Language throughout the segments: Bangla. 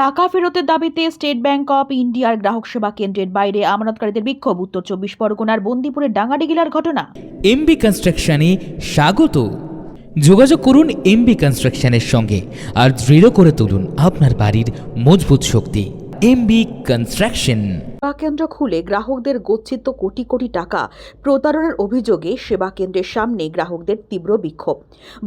টাকা ফেরতের দাবিতে স্টেট ব্যাংক অফ ইন্ডিয়ার গ্রাহক সেবা কেন্দ্রের বাইরে আমানতকারীদের বিক্ষোভ। উত্তর চব্বিশ পরগনার বন্দিপুরের ডাঙ্গাডিগিলার ঘটনা। এমবি কনস্ট্রাকশনে স্বাগত। যোগাযোগ করুন এমবি কনস্ট্রাকশনের সঙ্গে আর দৃঢ় করে তুলুন আপনার বাড়ির মজবুত শক্তি। MB construction. সেবা কেন্দ্র খুলে গ্রাহকদের গচ্ছিত কোটি কোটি টাকা প্রতারণার অভিযোগে সেবা কেন্দ্রের সামনে গ্রাহকদের তীব্র বিক্ষোভ।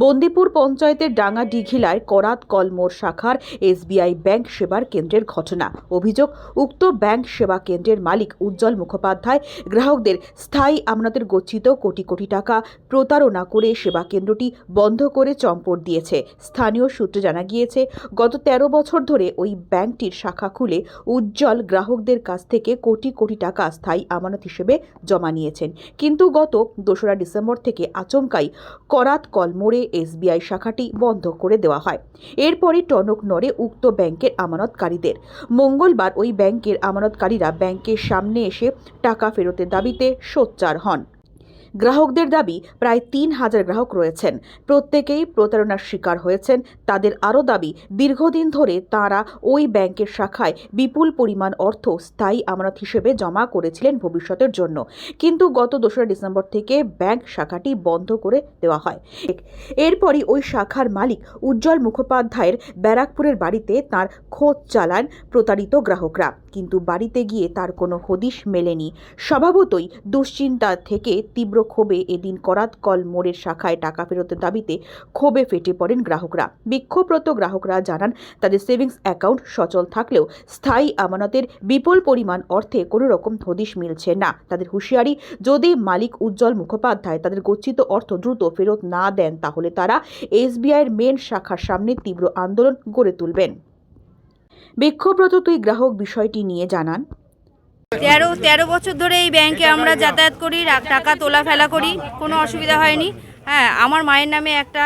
বন্দিপুর পঞ্চায়েতের ডাঙ্গা ডিঘিলায় করাত কলমোর শাখার এসবিআই ব্যাংক সেবার কেন্দ্রের ঘটনা। অভিযোগ, উক্ত ব্যাংক সেবা কেন্দ্রের মালিক উজ্জ্বল মুখোপাধ্যায় গ্রাহকদের স্থায়ী আমানতের গচ্ছিত কোটি কোটি টাকা প্রতারণা করে সেবা কেন্দ্রটি বন্ধ করে চম্পট দিয়েছে। স্থানীয় সূত্রে জানা গিয়েছে, গত তেরো বছর ধরে ওই ব্যাংকটির শাখা খুলে উজ্জ্বল গ্রাহকদের কাছ থেকে কোটি কোটি টাকা স্থায়ী আমানত হিসেবে জমা নিয়েছেন। কিন্তু গত দোসরা ডিসেম্বর থেকে আচমকাই করাত কল কলমোড়ে এসবিআই শাখাটি বন্ধ করে দেওয়া হয়। এরপরই টনক নড়ে উক্ত ব্যাংকের আমানতকারীদের। মঙ্গলবার ওই ব্যাংকের আমানতকারীরা ব্যাংকের সামনে এসে টাকা ফেরতের দাবিতে সোচ্চার হন। গ্রাহকদের দাবি, প্রায় তিন হাজার গ্রাহক রয়েছেন। প্রত্যেকেই প্রতারণার শিকার হয়েছেন। তাদের আরও দাবি, দীর্ঘদিন ধরে তাঁরা ওই ব্যাংকের শাখায় বিপুল পরিমাণ অর্থ স্থায়ী আমানত হিসেবে জমা করেছিলেন ভবিষ্যতের জন্য। কিন্তু গত দোসরা ডিসেম্বর থেকে ব্যাংক শাখাটি বন্ধ করে দেওয়া হয়। এরপরই ওই শাখার মালিক উজ্জ্বল মুখোপাধ্যায়ের ব্যারাকপুরের বাড়িতে তার খোঁজ চালান প্রতারিত গ্রাহকরা। কিন্তু বাড়িতে গিয়ে তার কোনো হদিশ মেলেনি। স্বভাবতই দুশ্চিন্তা থেকে তীব্র ক্ষোভে এদিন করাতকল মোড়ের শাখায় টাকা ফেরতের দাবিতে ক্ষোভে ফেটে পড়েন গ্রাহকরা। বিক্ষোভরত গ্রাহকরা জানান, তাদের সেভিংস অ্যাকাউন্ট সচল থাকলেও স্থায়ী আমানতের বিপুল পরিমাণ অর্থে কোনো রকম হদিশ মিলছে না। তাদের হুঁশিয়ারি, যদি মালিক উজ্জ্বল মুখোপাধ্যায় তাদের গচ্ছিত অর্থ দ্রুত ফেরত না দেন, তাহলে তারা এসবিআইয়ের মেন শাখার সামনে তীব্র আন্দোলন গড়ে তুলবেন। বিক্ষোভরত দুই গ্রাহক বিষয়টি নিয়ে জানান তেরো তেরো বছর ধরে এই ব্যাংকে আমরা যাতায়াত করি টাকা তোলা ফেলা করি, কোনো অসুবিধা হয়নি। হ্যাঁ আমার মায়ের নামে একটা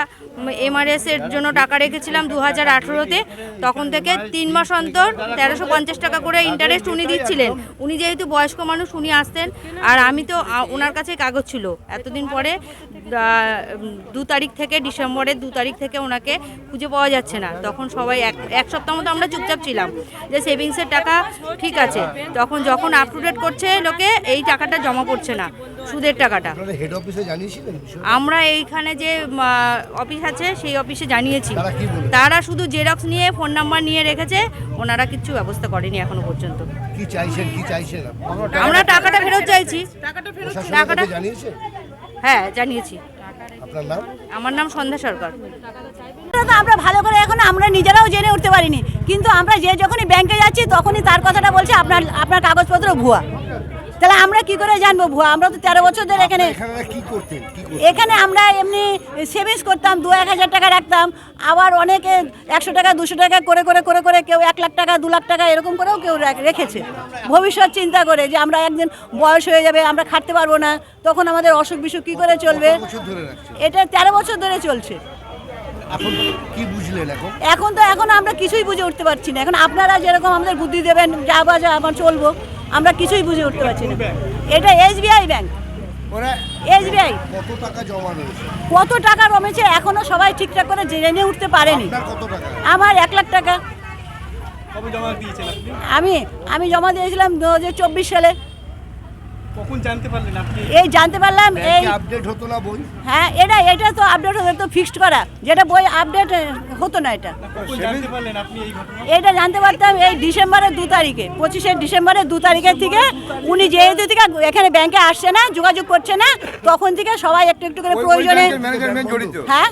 এমআরএস এর জন্য টাকা রেখেছিলাম দু হাজার আঠেরোতে। তখন থেকে তিন মাস অন্তর তেরোশো পঞ্চাশ টাকা করে ইন্টারেস্ট উনি দিচ্ছিলেন। উনি যেহেতু বয়স্ক মানুষ, উনি আসতেন। আর আমি তো ওনার কাছে কাগজ ছিল। এতদিন পরে দু তারিখ থেকে ডিসেম্বরের দু তারিখ থেকে ওনাকে খুঁজে পাওয়া যাচ্ছে না। তখন সবাই এক এক সপ্তাহ মতো আমরা চুপচাপ ছিলাম যে সেভিংসের টাকা ঠিক আছে। তখন যখন আপ টু ডেট করছে লোকে, এই টাকাটা জমা পড়ছে না। সুদের টাকাটা। হেড অফিসে জানিয়েছিলেন আমরা এইখানে যে অফিস আছে সেই অফিসে জানিয়েছি। তারা কি বলল? তারা শুধু জেরক্স নিয়ে ফোন নাম্বার নিয়ে রেখেছে ওনারা কিচ্ছু ব্যবস্থা করেনি এখনও পর্যন্ত। কি চাইছেন কি চাইছেন আমরা টাকাটা ফেরত চাইছি। টাকাটা কাছে হ্যাঁ জানিয়েছি। আপনার নাম? আমার নাম সন্ধ্যা সরকার। আমরা ভালো করে এখন আমরা নিজেরাও জেনে উঠতে পারিনি। কিন্তু আমরা যে যখনই ব্যাংকে যাচ্ছি তখনই তার কথাটা বলছে আপনার আপনার কাগজপত্র ভুয়া। তাহলে আমরা কি করে জানব ভুয়া? আমরা তো তেরো বছর ধরে এখানে এখানে আমরা এমনি সেভিংস করতাম দু এক হাজার টাকা রাখতাম। আবার অনেকে একশো টাকা দুশো টাকা করে করে করে করে কেউ এক লাখ টাকা দু লাখ টাকা এরকম করেও কেউ রেখেছে। ভবিষ্যৎ চিন্তা করে যে আমরা একদিন বয়স হয়ে যাবে আমরা খাটতে পারব না। তখন আমাদের অসুখ বিসুখ কী করে চলবে? এটা তেরো বছর ধরে চলছে। এখন কি বুঝলেন এখন? এখন তো এখন আমরা কিছুই বুঝে উঠতে পারছি না। এখন আপনারা যেরকম আমাদের বুদ্ধি দেবেন যা বা যা আমার চলবো। আমরা কিছুই বুঝে উঠতে পারছি না। এটা এসবিআই ব্যাংক। ওরা এসবিআই। কত টাকা জমা রয়েছে? কত টাকা রমেছে এখনও সবাই ঠিকঠাক করে জেনে উঠতে পারেনি। আপনার কত টাকা? আমার এক লাখ টাকা। কবে জমা দিয়েছেন আপনি? আমি আমি জমা দিয়েছিলাম দু হাজার চব্বিশ সালে। কখন জানতে পারলেন আপনি? এই জানতে পারলাম এই আপডেট হতো না বই? হ্যাঁ এটা এটা তো আপডেট হতো তো ফিক্সড করা। যেটা বই আপডেট হতো না এটা। জানতে পারলেন আপনি এই ঘটনা? এটা জানতে পারতাম এই ডিসেম্বরের দু তারিখে পঁচিশে ডিসেম্বরের দু তারিখের থেকে। উনি যেহেতু থেকে এখানে ব্যাংকে আসছে না যোগাযোগ করছে না তখন থেকে সবাই একটু একটু করে প্রয়োজনে হ্যাঁ?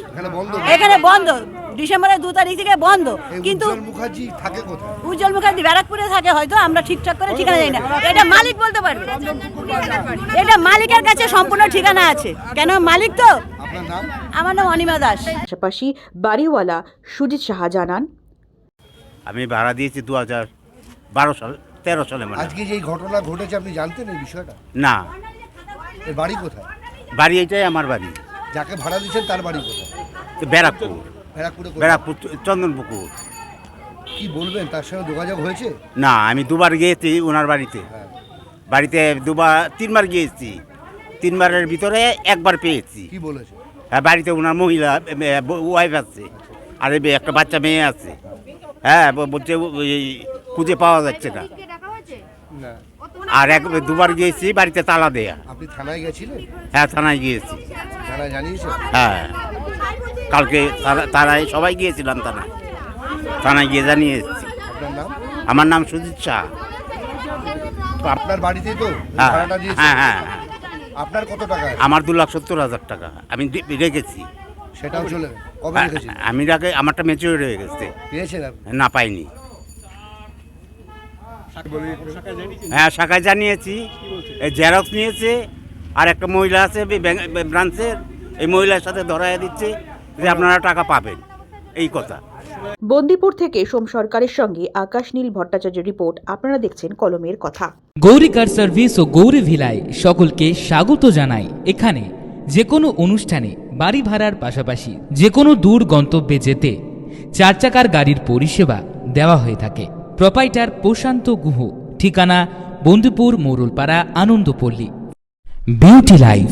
এখানে বন্ধ। ডিসেম্বরের দু তারিখ থেকে বন্ধ। কিন্তু উজ্জ্বল মুখার্জি থাকে কোথায়? উজ্জ্বল মুখার্জি ব্যারাকপুরে থাকে হয়তো আমরা ঠিকঠাক করে ঠিকানা জানি না। এটা মালিক বলতে পারবে। এটা মালিকের কাছে সম্পূর্ণ ঠিকানা আছে। কেন মালিক তো? আমার নাম অনিমা দাস। পাশাপাশি বাড়িওয়ালা সুজিত সাহা জানান। আমি ভাড়া দিয়েছি দু হাজার বারো সাল তেরো সালে মানে আজকে যে ঘটনা ঘটেছে আপনি জানতেন এই বিষয়টা? না। বাড়ি কোথায়? বাড়ি এটাই আমার বাড়ি। যাকে ভাড়া দিচ্ছেন তার বাড়ি কোথায়? তো ব্যারাকপুর। ব্যারাকপুরে? ব্যারাকপুর চন্দনপুকুর। কি বলবেন? তার সঙ্গে যোগাযোগ হয়েছে? না আমি দুবার গিয়েছি ওনার বাড়িতে। হ্যাঁ। বাড়িতে দুবার তিনবার গিয়েছি। তিনবারের ভিতরে একবার পেয়েছি। কি বলেছে? হ্যাঁ বাড়িতে ওনার মহিলা ওয়াইফ আছে। আর এই একটা বাচ্চা মেয়ে আছে। হ্যাঁ বলছে এই খুঁজে পাওয়া যাচ্ছে না। না। আর এক দুবার গিয়েছি বাড়িতে তালা দেয়া। আপনি থানায় গেছিলেন? হ্যাঁ থানায় গিয়েছি। থানায় জানিয়েছেন? হ্যাঁ। কালকে থানায় সবাই গিয়েছিলাম থানায় থানায় গিয়ে জানিয়ে এসেছি আমার নাম সুজিত শাহ। আপনার বাড়িতেই তো হ্যাঁ হ্যাঁ হ্যাঁ হ্যাঁ। আপনার কত টাকা আমার দু লাখ সত্তর হাজার টাকা। আমি রেখেছি। সেটাও চলে কবে হ্যাঁ, রেখেছেন? আমি রাখে আমারটা মেচিউর হয়ে গেছে। পেয়েছেন না পাইনি। হ্যাঁ শাখায় জানিয়েছি। জেরক্স নিয়েছে। আর একটা মহিলা আছে ব্রাঞ্চের এই মহিলার সাথে ধরাইয়া দিচ্ছে যে আপনারা টাকা পাবেন। এই কথা। বন্দিপুর থেকে সোম সরকারের সঙ্গে আকাশ নীল ভট্টাচার্যের রিপোর্ট। আপনারা দেখছেন কলমের কথা। গৌরী কার সার্ভিস ও গৌরী ভিলায় সকলকে স্বাগত জানাই। এখানে যে কোনো অনুষ্ঠানে বাড়ি ভাড়ার পাশাপাশি যে কোনো দূর গন্তব্যে যেতে চার চাকার গাড়ির পরিষেবা দেওয়া হয়ে থাকে। প্রপাইটার প্রশান্ত গুহ ঠিকানা Bandipur Morulpara Anandapalli. Beauty life.